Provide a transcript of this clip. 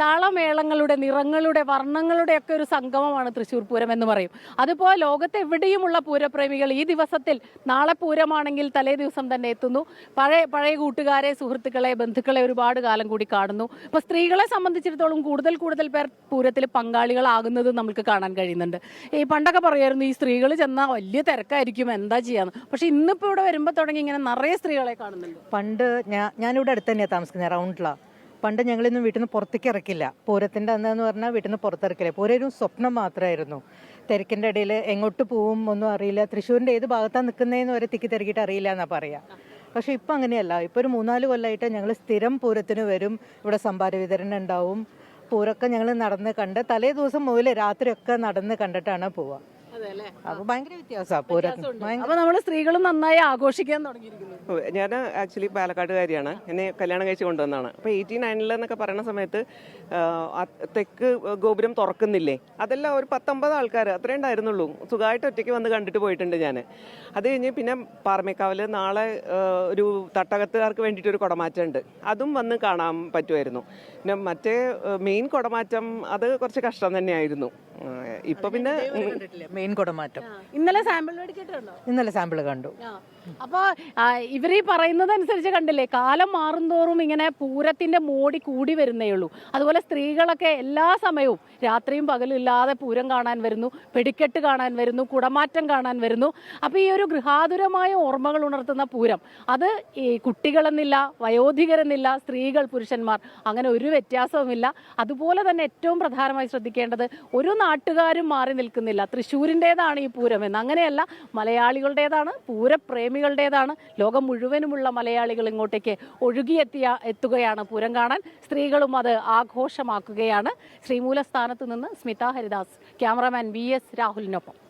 താളമേളങ്ങളുടെ നിറങ്ങളുടെ വർണങ്ങളുടെ ഒക്കെ ഒരു സംഗമമാണ് തൃശ്ശൂർ പൂരം എന്ന് പറയും. അതുപോലെ ലോകത്ത് എവിടെയുമുള്ള പൂരപ്രേമികൾ ഈ ദിവസത്തിൽ നാളെ പൂരമാണെങ്കിൽ തലേ ദിവസം തന്നെ എത്തുന്നു. പഴയ പഴയ കൂട്ടുകാരെ സുഹൃത്തുക്കളെ ബന്ധുക്കളെ ഒരുപാട് കാലം കൂടി കാണുന്നു. അപ്പോൾ സ്ത്രീകളെ സംബന്ധിച്ചിടത്തോളം കൂടുതൽ കൂടുതൽ പേർ പൂരത്തിൽ പങ്കാളികളാകുന്നത് നമുക്ക് കാണാൻ കഴിയുന്നുണ്ട്. ഈ പണ്ടൊക്കെ പറയുമായിരുന്നു ഈ സ്ത്രീകൾ ചെന്നാൽ വലിയ തിരക്കായിരിക്കും എന്താ ചെയ്യാന്ന്? പക്ഷെ ഇന്നിപ്പോൾ ഇവിടെ വരുമ്പോൾ തുടങ്ങി ഇങ്ങനെ നിറയെ സ്ത്രീകളെ കാണുന്നുണ്ട്. പണ്ട് ഞാൻ ഞാനിവിടെ അടുത്ത് തന്നെയാണ് താമസിക്കുന്നത് റൗണ്ടിലാണ് പണ്ട് ഞങ്ങളിന്നും വീട്ടിൽ നിന്ന് പുറത്തേക്ക് ഇറക്കില്ല. പൂരത്തിന്റെ അന്നെന്ന് പറഞ്ഞാൽ വീട്ടിൽ നിന്ന് പുറത്തിറക്കില്ല. പൂരം ഒരു സ്വപ്നം മാത്രമായിരുന്നു തിരക്കിന്റെ ഇടയിൽ എങ്ങോട്ട് പോവും ഒന്നും അറിയില്ല. തൃശ്ശൂരിന്റെ ഏത് ഭാഗത്താണ് നിൽക്കുന്നതെന്ന് വരെ തിക്കി തിരക്കിയിട്ട് അറിയില്ല എന്നാണ് പറയുക പക്ഷേ ഇപ്പം അങ്ങനെയല്ല. ഇപ്പോൾ ഒരു മൂന്നാൽ കൊല്ലമായിട്ട് ഞങ്ങൾ സ്ഥിരം പൂരത്തിന് വരും. ഇവിടെ സംഭാര വിതരണം ഉണ്ടാവും. പൂരമൊക്കെ ഞങ്ങൾ നടന്ന് കണ്ട് തലേ ദിവസം മുതൽ രാത്രിയൊക്കെ നടന്ന് കണ്ടിട്ടാണ് പോവുക അപ്പോൾ ഭയങ്കര വ്യത്യാസമാണ് ഭയങ്കര അപ്പൊ നമ്മൾ സ്ത്രീകളും നന്നായി ആഘോഷിക്കാൻ തുടങ്ങിയിരിക്കുന്നു. ഞാൻ ആക്ച്വലി പാലക്കാട്ടുകാരിയാണ് എന്നെ കല്യാണം കഴിച്ച് കൊണ്ടുവന്നതാണ്. അപ്പോൾ എയ്റ്റി നയനിൽ എന്നൊക്കെ പറയുന്ന സമയത്ത് തെക്ക് ഗോപുരം തുറക്കുന്നില്ലേ? അതെല്ലാം ഒരു പത്തൊമ്പത് ആൾക്കാർ അത്രേ ഉണ്ടായിരുന്നുള്ളൂ. സുഖമായിട്ട് ഒറ്റയ്ക്ക് വന്ന് കണ്ടിട്ട് പോയിട്ടുണ്ട് ഞാൻ അത് കഴിഞ്ഞ് പിന്നെ പാറമേക്കാവിൽ നാളെ ഒരു തട്ടകത്തുകാർക്ക് വേണ്ടിയിട്ട് ഒരു കുടമാറ്റം ഉണ്ട് അതും വന്ന് കാണാൻ പറ്റുമായിരുന്നു. പിന്നെ മറ്റേ മെയിൻ കുടമാറ്റം അത് കുറച്ച് കഷ്ടം തന്നെയായിരുന്നു. ഇപ്പൊ പിന്നെ മെയിൻ കുടമാറ്റം. ഇന്നലെ സാമ്പിൾ മേടിച്ചിട്ടുണ്ടോ? ഇന്നലെ സാമ്പിൾ കണ്ടു. അപ്പോൾ ഇവർ ഈ പറയുന്നത് അനുസരിച്ച് കണ്ടില്ലേ കാലം മാറുന്തോറും ഇങ്ങനെ പൂരത്തിന്റെ മോടി കൂടി വരുന്നേ ഉള്ളൂ. അതുപോലെ സ്ത്രീകളൊക്കെ എല്ലാ സമയവും രാത്രിയും പകലും ഇല്ലാതെ പൂരം കാണാൻ വരുന്നു പെടിക്കെട്ട് കാണാൻ വരുന്നു കുടമാറ്റം കാണാൻ വരുന്നു. അപ്പോൾ ഈ ഒരു ഗൃഹാതുരമായ ഓർമ്മകൾ ഉണർത്തുന്ന പൂരം അത് ഈ കുട്ടികളെന്നില്ല വയോധികരെന്നില്ല സ്ത്രീകൾ പുരുഷന്മാർ അങ്ങനെ ഒരു വ്യത്യാസവുമില്ല. അതുപോലെ തന്നെ ഏറ്റവും പ്രധാനമായി ശ്രദ്ധിക്കേണ്ടത് ഒരു നാട്ടുകാരും മാറി നിൽക്കുന്നില്ല. തൃശ്ശൂരിന്റെതാണ് ഈ പൂരം എന്ന്. അങ്ങനെയല്ല മലയാളികളുടേതാണ് പൂരപ്രേമികളുടേതാണ്. ലോകം മുഴുവനുമുള്ള മലയാളികൾ ഇങ്ങോട്ടേക്ക് ഒഴുകിയെത്തിയ എത്തുകയാണ് പൂരം കാണാൻ. സ്ത്രീകളും അത് ആഘോഷമാക്കുകയാണ്. ശ്രീമൂലസ്ഥാനത്ത് നിന്ന് Smitha Haridas cameraman V S രാഹുലിനൊപ്പം.